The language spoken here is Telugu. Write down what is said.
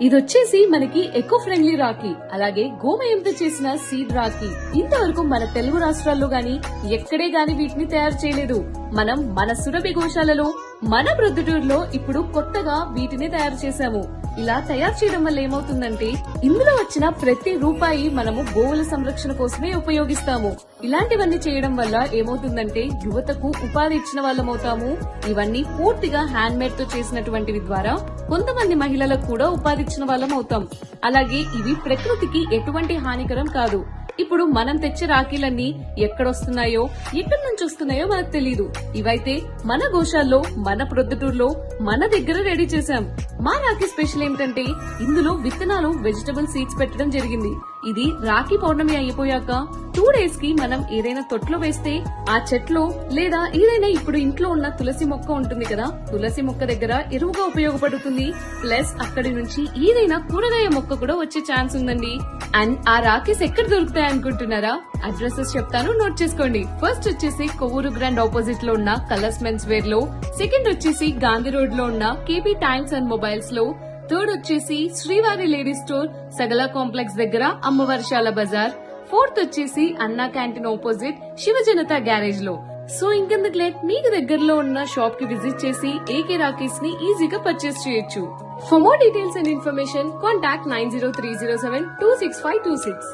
ఇది వచ్చేసి మనకి ఎకో ఫ్రెండ్లీ రాఖీ అలాగే గోమయంతో చేసిన సీడ్ రాఖీ ఇంతవరకు మన తెలుగు రాష్ట్రాల్లో గాని ఎక్కడే గాని వీటిని తయారు చేయలేదు. మనం మన సురభి గోశాలలో మన ప్రొద్దుటూరులో ఇప్పుడు కొత్తగా వీటిని తయారు చేశాము. ఇలా తయారు చేయడం వల్ల ఏమవుతుందంటే ఇందులో వచ్చిన ప్రతి రూపాయి మనము గోవుల సంరక్షణ కోసమే ఉపయోగిస్తాము. ఇలాంటివన్నీ చేయడం వల్ల ఏమవుతుందంటే యువతకు ఉపాధి ఇచ్చిన వాళ్ళం అవుతాము ఇవన్నీ పూర్తిగా హ్యాండ్ మేడ్తో చేసినటువంటివి ద్వారా కొంతమంది మహిళలకు కూడా ఉపాధి ఇచ్చిన వాళ్ళం అవుతాం అలాగే ఇవి ప్రకృతికి ఎటువంటి హానికరం కాదు. ఇప్పుడు మనం తెచ్చే రాఖీలన్నీ ఎక్కడొస్తున్నాయో ఎక్కడి నుంచి వస్తున్నాయో మనకు తెలియదు ఇవైతే మన గోషాల్లో మన ప్రొద్దుటూరులో మన దగ్గర రెడీ చేశాం. మా రాఖీ స్పెషల్ ఏంటంటే ఇందులో విత్తనాలు వెజిటబుల్ సీడ్స్ పెట్టడం జరిగింది. ఇది రాఖీ పౌర్ణమి అయిపోయాక టూ డేస్కి మనం ఏదైనా తొట్లో వేస్తే ఆ చెట్లో లేదా ఏదైనా ఇప్పుడు ఇంట్లో ఉన్న తులసి మొక్క ఉంటుంది కదా తులసి మొక్క దగ్గర ఎరువుగా ఉపయోగపడుతుంది. ప్లస్ అక్కడి నుంచి ఏదైనా కూరగాయ మొక్క కూడా వచ్చే ఛాన్స్ ఉందండి. అండ్ ఆ రాకేస్ ఎక్కడ దొరుకుతాయి అనుకుంటున్నారా? అడ్రసెస్ చెప్తాను నోట్ చేసుకోండి. ఫస్ట్ వచ్చేసి కొవ్వూరు గ్రాండ్ ఆపోజిట్లో ఉన్న కలర్స్ మెన్స్ వేర్లో. సెకండ్ వచ్చేసి గాంధీ రోడ్లో ఉన్న కేబీ టైమ్స్ అండ్ మొబైల్స్లో. థర్డ్ వచ్చేసి శ్రీవారి లేడీ స్టోర్ సగల కాంప్లెక్స్ దగ్గర అమ్మవర్షాల బజార్. ఫోర్త్ వచ్చేసి అన్నా క్యాంటీన్ ఆపోజిట్ శివజనత గ్యారేజ్లో. సో ఇంకెందుకు లేట్? మీకు దగ్గరలో ఉన్న షాప్కి విజిట్ చేసి ఏకే రాకేష్ని ఈజీగా పర్చేస్ చేయొచ్చు. For more details and information contact nine zero three zero seven two six five two six